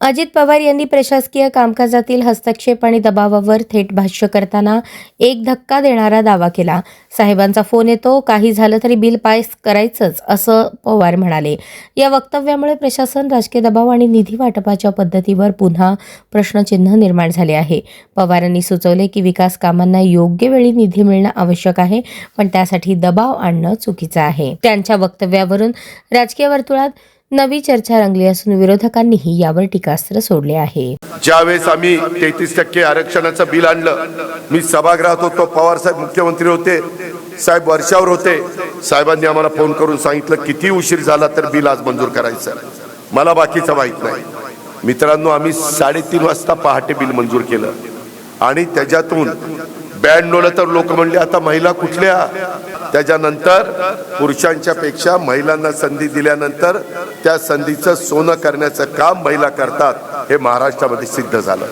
अजित पवार यांनी प्रशासकीय कामकाजातील हस्तक्षेप आणि दबावावर थेट भाष्य करताना एक धक्का देणारा दावा केला. साहेबांचा फोन येतो काही झालं तरी बिल पास करायचंच असं पवार म्हणाले. या वक्तव्यामुळे प्रशासन राजकीय दबाव आणि निधी वाटपाच्या पद्धतीवर पुन्हा प्रश्नचिन्ह निर्माण झाले आहे. पवारांनी सुचवले की विकास कामांना योग्य वेळी निधी मिळणं आवश्यक आहे पण त्यासाठी दबाव आणणं चुकीचं आहे. त्यांच्या वक्तव्यावरून राजकीय वर्तुळात नवी चर्चा रंगली असून विरोधकांनीही यावर टीकास्त्र सोडले आहे. ज्यावेळेस आम्ही तेहतीस टक्के आरक्षणाचं बिल आणलं मी सभागृहात होतो पवार साहेब मुख्यमंत्री होते साहेब वर्षावर होते. साहेबांनी आम्हाला फोन करून सांगितलं किती उशीर झाला तर बिल आज मंजूर करायचं? मला बाकीचं माहीत नाही. मित्रांनो आम्ही साडेतीन वाजता पहाटे बिल मंजूर केलं. आणि त्याच्यातून ब्याण्णवला तर लोक म्हणले आता महिला कुठल्या? त्याच्यानंतर पुरुषांच्या पेक्षा महिलांना संधी दिल्यानंतर त्या संधीचं सोनं करण्याचं काम महिला करतात हे महाराष्ट्रामध्ये सिद्ध झालं.